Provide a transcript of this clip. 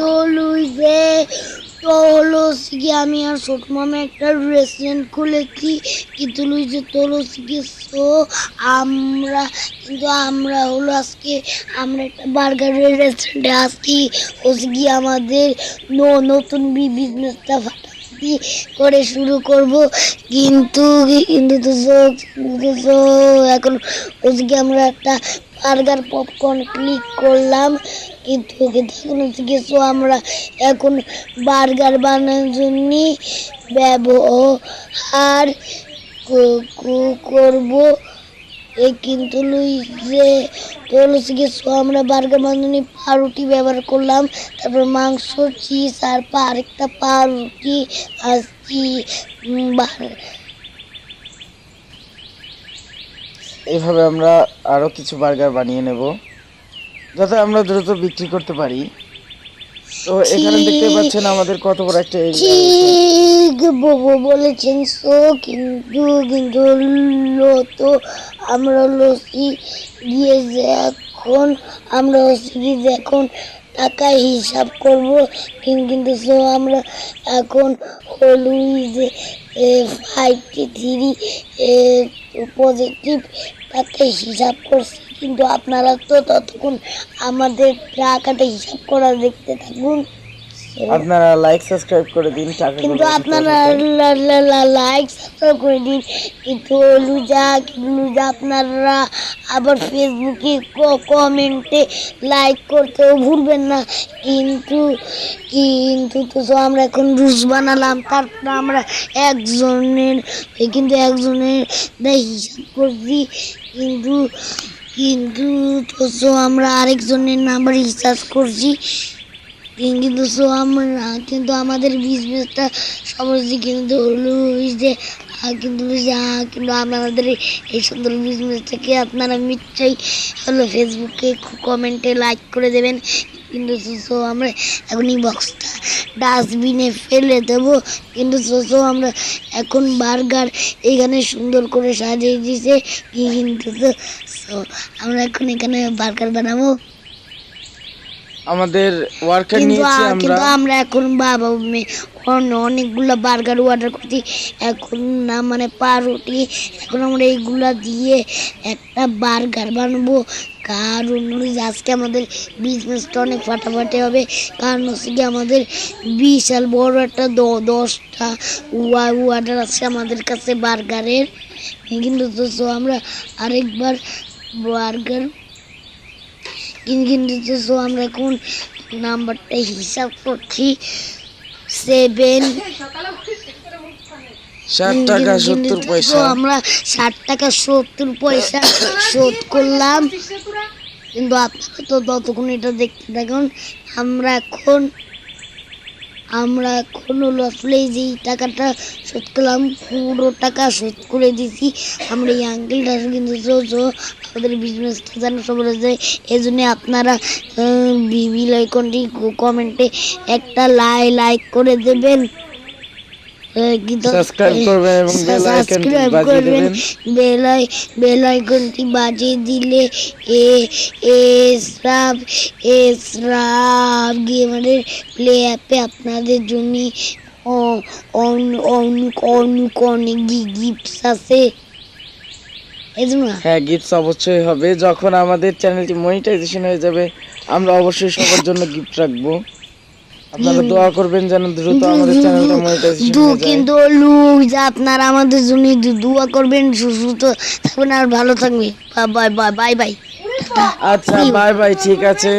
কিন্তু লুই যে তো হলো কি আমি আর ছোট মামা একটা রেস্টুরেন্ট খুলেছি। কিন্তু লুই যে তোলো কি সো আমরা, কিন্তু আমরা হলো আজকে, আমরা একটা বার্গারের রেস্টুরেন্টে আসছি। হচ্ছে গিয়ে আমাদের নতুন বিজনেসটা ফাটাফাটি করে শুরু করব। কিন্তু কিন্তু এখন ওদিকে আমরা একটা বার্গার পপকর্ন ক্লিক করলাম। কিন্তু এখন কিছু আমরা এখন বার্গার বানানোর জন্য ব্যবহার ক- ক- করব। কিন্তু লুই যে হচ্ছে কিছু আমরা বার্গার বানানি পাউরুটি ব্যবহার করলাম তারপর মাংস চিজ আর পা আরেকটা পাউরুটি আর চি- এইভাবে আমরা আরও কিছু বার্গার বানিয়ে নেব যাতে আমরা দ্রুত বিক্রি করতে পারি। তো এখানে দেখতে পাচ্ছেন আমাদের কত বড় একটা area বউ বলেছেন? সো কিন্তু কিন্তু তো আমরা লসি যে এখন, আমরা লসি দিয়ে এখন টাকা হিসাব করব, কিন্তু সো আমরা এখন হলুই যে ফাইভটি থ্রি পজিটিভ টাকা হিসাব করছি। কিন্তু আপনারা তো ততক্ষণ আমাদের টাকাটা হিসাব করা দেখতে থাকুন। আপনারা লাইক সাবস্ক্রাইব করে দিন কিন্তু আপনারা লাইক সাবস্ক্রাইব করে দিন। কিন্তু লুজা লুজা আপনারা আবার ফেসবুকে কমেন্টে লাইক করতেও ভুলবেন না। কিন্তু কিন্তু তো আমরা এখন রুস বানালাম তারপর আমরা একজনের কিন্তু একজনের হিসাব করছি। কিন্তু কিন্তু তো আমরা আরেকজনের নাম্বার রিচার্জ করছি। কিন্তু সো আমরা কিন্তু আমাদের বিজনেসটা সমস্যা কিন্তু হলো যে কিন্তু কিন্তু আমাদের এই- সুন্দর বিজনেসটাকে আপনারা নিশ্চয়ই হলো ফেসবুকে কমেন্টে লাইক করে দেবেন। কিন্তু সো আমরা এখন এই বক্সটা ডাস্টবিনে ফেলে দেব। কিন্তু সো আমরা এখন বার্গার এখানে সুন্দর করে সাজিয়ে দিয়েছে। কিন্তু আমরা এখন এখানে বার্গার বানাবো। আমাদের ওয়ার্কার কিন্তু নিয়েছি আমরা কিন্তু আমরা। এখন বাবা মেয়ে অন- অনেকগুলা বার্গার অর্ডার করছি। এখন না মানে পাউরুটি এখন আমরা এইগুলা দিয়ে একটা বার্গার বানাবো। কারণ আজকে আমাদের বিজনেসটা অনেক ফাটাফাটি হবে। কারণ হচ্ছে কি আমাদের বিশাল বড় একটা দশটা অর্ডার আছে আমাদের কাছে বার্গারের কিন্তু তো আমরা আরেকবার বার্গার কিন্তু কিন্তু তো আমরা এখন নাম্বারটা হিসাব করছি। সেভেন ষাট টাকা সত্তর পয়সা। আমরা ষাট টাকা সত্তর পয়সা শোধ করলাম। কিন্তু আপনারা তো ততক্ষণ এটা দেখতে থাকুন। আমরা এখন আমরা এখনও লস আসলে যেই টাকাটা শোধ করলাম, পুরো টাকা শোধ করে দিছি আমরা এই আঙ্কেলটা কিন্তু আমাদের বিজনেসটা যেন সবার যায়। এই জন্যে আপনারা বিবি লাইকনটি কমেন্টে একটা লাই লাইক করে দেবেন। সাবস্ক্রাইব করবেন এবং বেল আইকনটি বাজিয়ে দেবেন। বেলাই বেল আইকনটি বাজিয়ে দিলে এ এসরাব এসরাব গেমারের প্লে অ্যাপে আপনাদের জন্য অ- অন- অনেক অনেক অনেক গিফটস আছে। হ্যাঁ গিফটস অবশ্যই হবে। যখন আমাদের চ্যানেলটি মনিটাইজেশন হয়ে যাবে আমরা অবশ্যই সবার জন্য গিফট রাখব। আপনারা দোয়া করবেন যেন দ্রুত আমাদের চ্যানেলটা মনিটাইজেশন হয়ে যায়। কিন্তু লুক যে আপনারা আমাদের জন্য দোয়া করবেন সুস্থ থাকবেন আর ভালো থাকবে বাই বাই বাই বাই আচ্ছা বাই বাই ঠিক আছে।